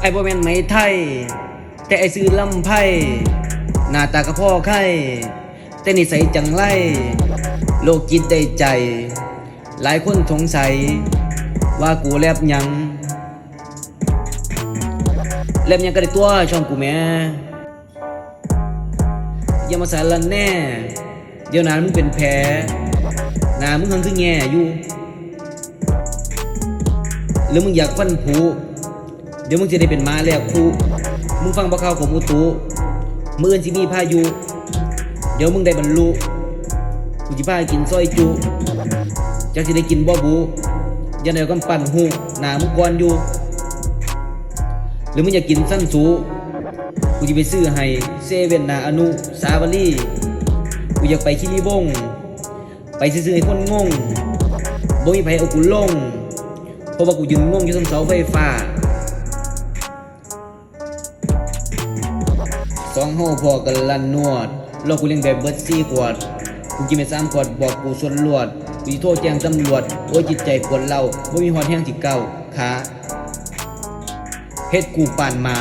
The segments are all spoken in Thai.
ไอ้บ่แม่นไหมไทย แต่ไอ้ซื้อลำไพ่หน้าตากระพ่อไข่แต่นิสัยจังไรโลกจิตได้ใจ หลายคนสงสัย ว่ากูแลบยังแลบยังก็ได้ตัวช่องกูแม่อย่ามาสารันแน่ เดี๋ยวนานมึงเป็นแผลนามึงหังคือแง่อยู่ หรือมึงอยากฟันผู เดี๋ยวมึงจะได้เป็นม้าแลกคู่มึงฟังบ่ข่าวของอุตุมืออื่นสิมีพายุ เดี๋ยวมึงได้บรรลุกูจิพากินซอยจุจักสิได้กินบ่บูยันเดียวกันปั่นหูหนามึงก่อนอยู่ หรือมึงอยากกินสั้นสูกูจะไปซื้อให้เซเว่นนาอนุสาวรีกูอยากไปคิริบง ไปซื้อให้คนงงบ่มีไผเอากูลงเพราะว่ากูยืนงงอยู่ตรงเสาไฟฟ้า สองห้อพอกันลันนวดรอกูเลี้ยงแบบเบิร์ดซี่ขวดกูกินไปสามขวดบอกกูส่วนลวดกูจะโทษแจ้งตำรวจโอ้ยจิตใจปวดเล่าบ่มีหอดแห้งที่เก่าขาเฮ็ดกูป่านมา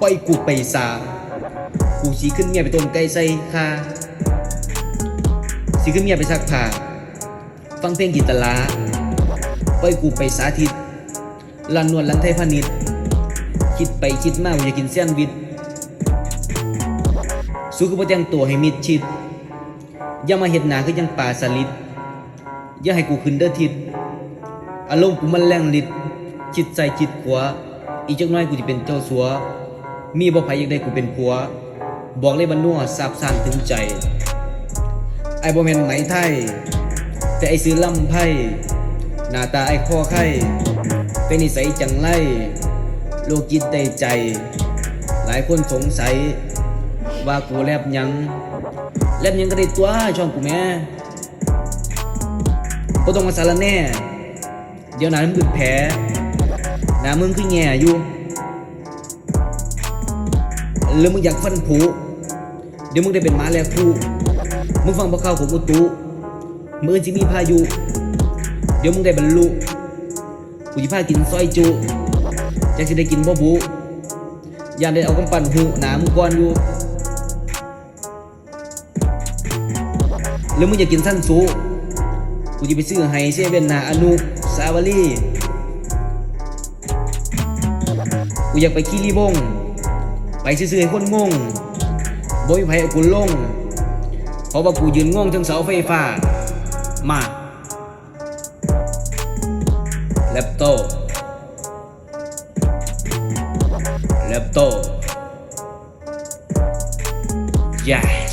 ปล่อยกูไปสากูสีขึ้นเมียไปต้มไก่ใส่คาสีขึ้นเมียไปซักผ้าฟังเพลงกีตลาปล่อยกูไปสาธิตลันนวลลันไทยพาณิชย์คิดไปคิดมาว่าอยากกินแซนด์วิช สู้คือบ่แต่งตัวให้มิดชิด อย่ามาเห็ดหนาคือยังป่าสลิด อย่าให้กูขึ้นเด้อทิศอารมณ์กูมันแรงลิดคิดใส่คิดขวาอีกจักน้อยกูจะเป็นเจ้าสัว มีบ่ไผอยากได้กูเป็นผัว บอกเลยบันนัวซาบซ่านถึงใจ ไอ้บ่แม่นไหมไทย แต่ไอ้ซื้อลำไพ่ หน้าตาไอ้ข้อไข่เป็นนิสัยจังไรโลกจิตได้ใจ หลายคนสงสัย ว่ากูแลบยังแลบยังก็ได้ตัวช่องกูแม่ก็ต้องมาสารแน่ เดี๋ยวหนามึงเป็นแผลหนามึงคือแง่อยู่หรือมึงอยากฟันผุเดี๋ยวมึงได้เป็นหมาแลกคู่มึงฟังพวกเขาของอุตุมืออนสิมีพายุ เดี๋ยวมึงได้บรรลุกูจะพากินซอยจุจะสิได้กินบ่บุยามได้เอากำปั้นหูหนามึงก่อนอยู่ หรือมึงอยากกินสั้นสูกูจะไปซื้อให้เซเว่นนาอนุสาวรีกูอยากไปคีรีบง ไปซื้อๆให้คนงงบ่มีไผเอากูลง เพราะว่ากูยืนงงทั้งเสาไฟฟ้า มาแล็ปโตแล็ปโต yeah